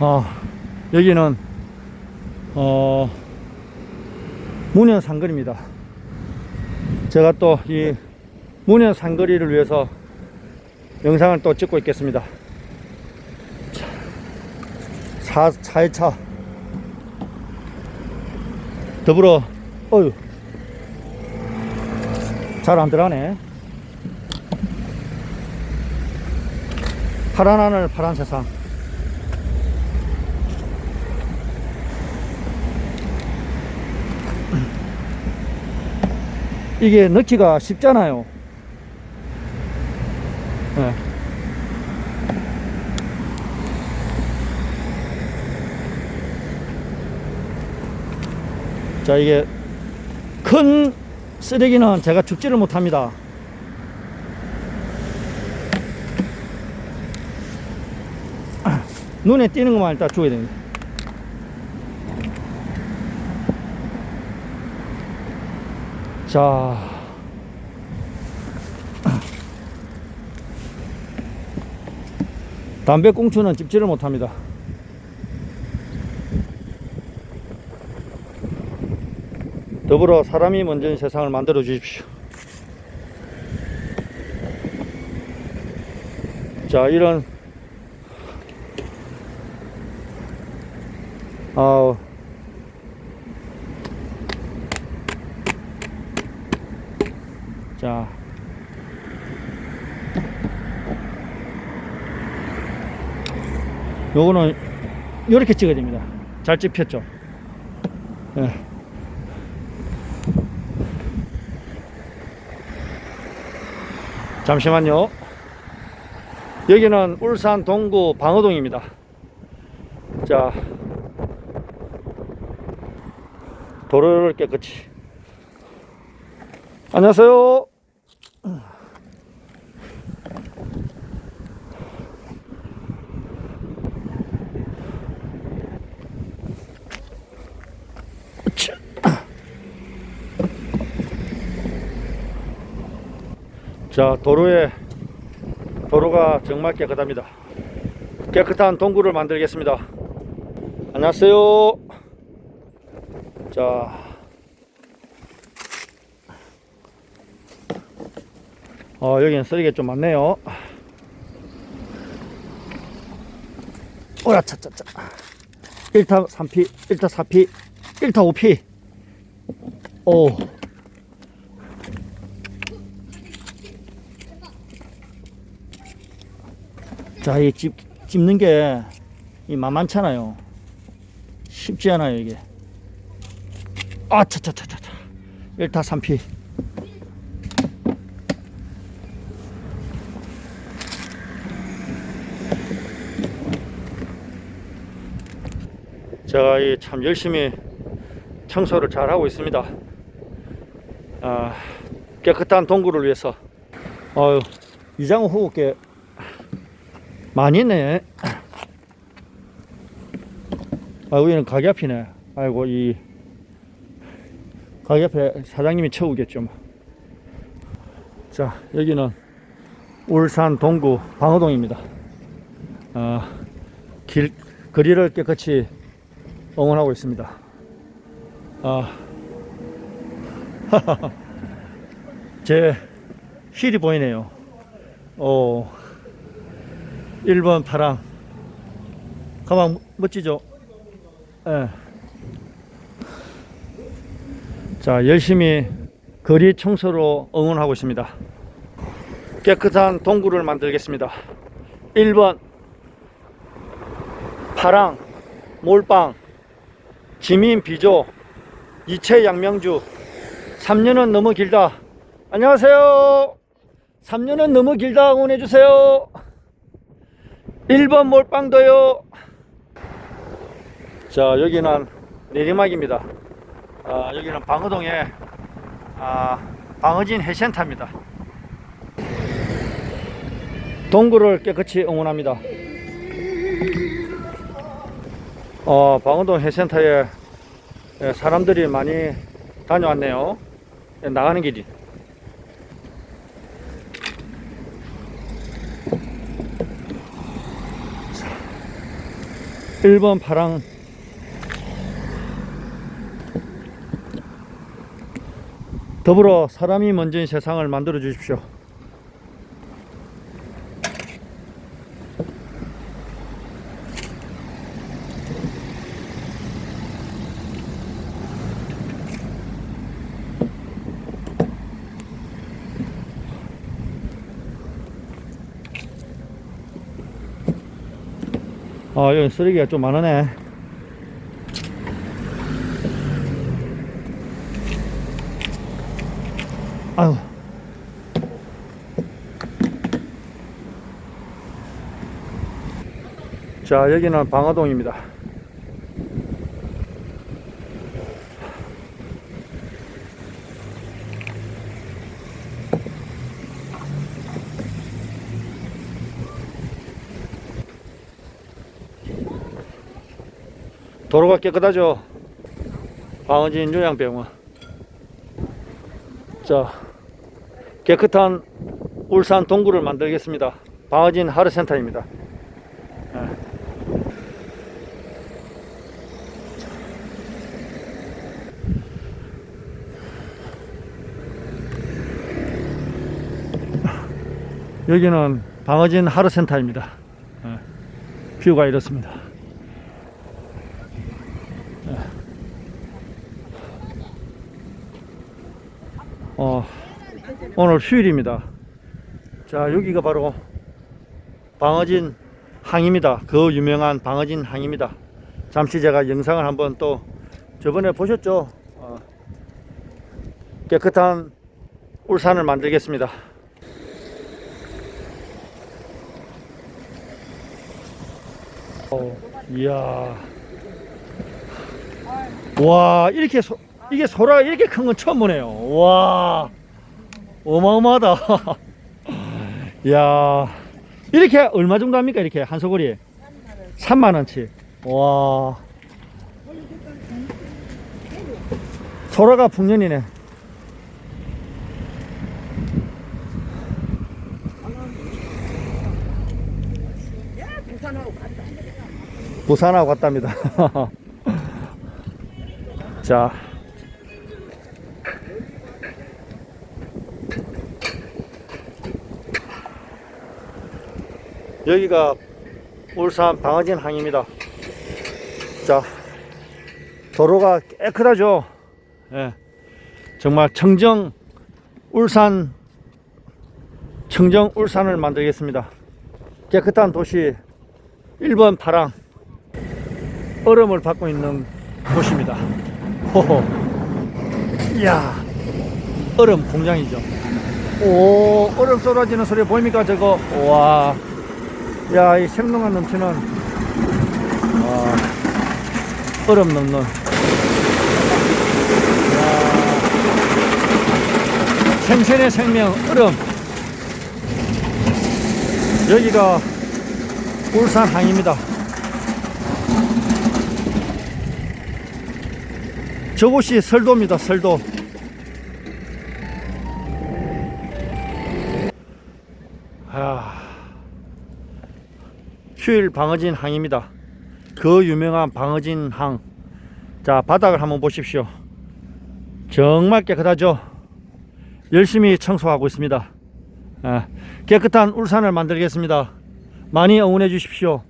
어, 여기는 어, 문현 상거리입니다. 제가 또 이 문현 상거리를 위해서 영상을 또 찍고 있겠습니다. 차, 4, 4회차 더불어 어유 잘안 들어가네. 파란 하늘 파란 세상 이게 넣기가 쉽잖아요 예. 자 이게 큰 쓰레기는 제가 줍지를 못합니다 눈에 띄는 것만 일단 줘야 됩니다. 자. 담배꽁초는 집지를 못합니다. 더불어 사람이 먼저인 세상을 만들어 주십시오. 자, 이런 아우. 자. 요거는 요렇게 찍어야 됩니다. 잘 찍혔죠? 예. 잠시만요. 여기는 울산 동구 방어동입니다. 자, 도로를 깨끗이. 안녕하세요. 자, 도로에 도로가 정말 깨끗합니다. 깨끗한 동굴을 만들겠습니다. 안녕하세요. 자. 어, 여기는 쓰레기가 좀 많네요. 오야, 차차차. 1타 3피, 1타 4피, 1타 5피. 오. 자, 이 집, 찝는 게, 이 만만찮아요. 쉽지 않아요, 이게. 아, 차차차차차. 1타 3피. 제가 이 참 열심히 청소를 잘 하고 있습니다. 아, 깨끗한 동굴을 위해서. 어유 이장호 호흡게 많이 있네. 아, 여기는 가게 앞이네. 아이고, 이 가게 앞에 사장님이 채우겠죠. 뭐. 자, 여기는 울산 동구 방어동입니다. 아, 길, 거리를 깨끗이 응원하고 있습니다. 아, 제 힐이 보이네요. 오, 1번 파랑. 가방 멋지죠? 예. 자, 열심히 거리 청소로 응원하고 있습니다. 깨끗한 동굴을 만들겠습니다. 1번 파랑, 몰빵, 지민 비조, 이채 양명주, 3년은 너무 길다. 안녕하세요. 3년은 너무 길다. 응원해주세요. 1번 몰빵도요. 자, 여기는 내리막입니다. 아, 여기는 방어동에 아, 방어진 해센터입니다. 동굴을 깨끗이 응원합니다. 어, 방어동 해센터에 예, 사람들이 많이 다녀왔네요. 예, 나가는 길이. 1번 파랑 더불어 사람이 먼저인 세상을 만들어 주십시오. 아, 여기 쓰레기가 좀 많으네. 아유. 자, 여기는 방화동입니다. 도로가 깨끗하죠. 방어진 요양병원. 자, 깨끗한 울산 동구를 만들겠습니다. 방어진 하루센터입니다. 예. 여기는 방어진 하루센터입니다. 예. 뷰가 이렇습니다. 어, 오늘 휴일입니다. 자, 여기가 바로 방어진 항입니다. 그 유명한 방어진 항입니다. 잠시 제가 영상을 한번 또 저번에 보셨죠? 어, 깨끗한 울산을 만들겠습니다. 어, 이야. 와, 이렇게 소, 이게 소라가 이렇게 큰 건 처음 보네요. 와, 어마어마하다. 이야, 이렇게 얼마 정도 합니까? 이렇게 한 소골이? 3만 원치. 와. 소라가 풍년이네. 부산하고 갔답니다. 자. 여기가 울산 방어진 항입니다. 자, 도로가 깨끗하죠. 예. 정말 청정 울산 청정 울산을 만들겠습니다. 깨끗한 도시 1번 파랑 얼음을 받고 있는 곳입니다. 호호. 이야, 얼음 공장이죠. 오, 얼음 쏟아지는 소리 보입니까? 저거. 와. 야, 이 생동감 넘치는, 와, 얼음 넘는. 야, 생선의 생명, 얼음. 여기가 울산 항입니다. 저곳이 설도입니다. 설도. 아, 휴일 방어진 항입니다. 그 유명한 방어진 항. 자, 바닥을 한번 보십시오. 정말 깨끗하죠? 열심히 청소하고 있습니다. 아, 깨끗한 울산을 만들겠습니다. 많이 응원해 주십시오.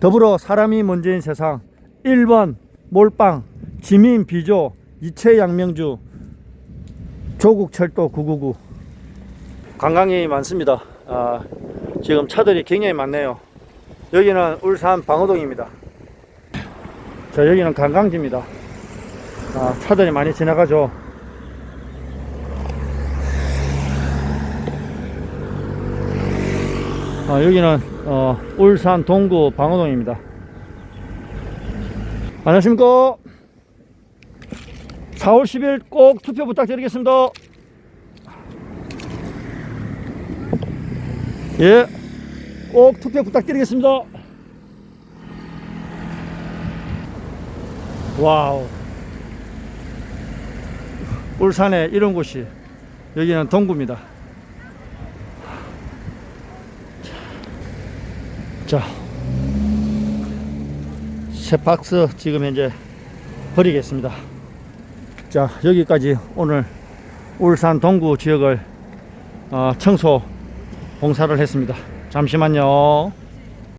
더불어 사람이 먼저인 세상 1번 몰빵 지민 비조 이채 양명주 조국 철도 999 관광객이 많습니다. 아, 지금 차들이 굉장히 많네요. 여기는 울산 방어동입니다. 자 여기는 관광지입니다. 아, 차들이 많이 지나가죠. 아, 여기는 어, 울산 동구 방어동입니다. 안녕하십니까. 4월 10일 꼭 투표 부탁드리겠습니다. 예, 꼭 투표 부탁드리겠습니다. 와우. 울산에 이런 곳이 여기는 동구입니다. 자, 새 박스 지금 현재 버리겠습니다. 자, 여기까지 오늘 울산 동구 지역을 어, 청소 봉사를 했습니다. 잠시만요.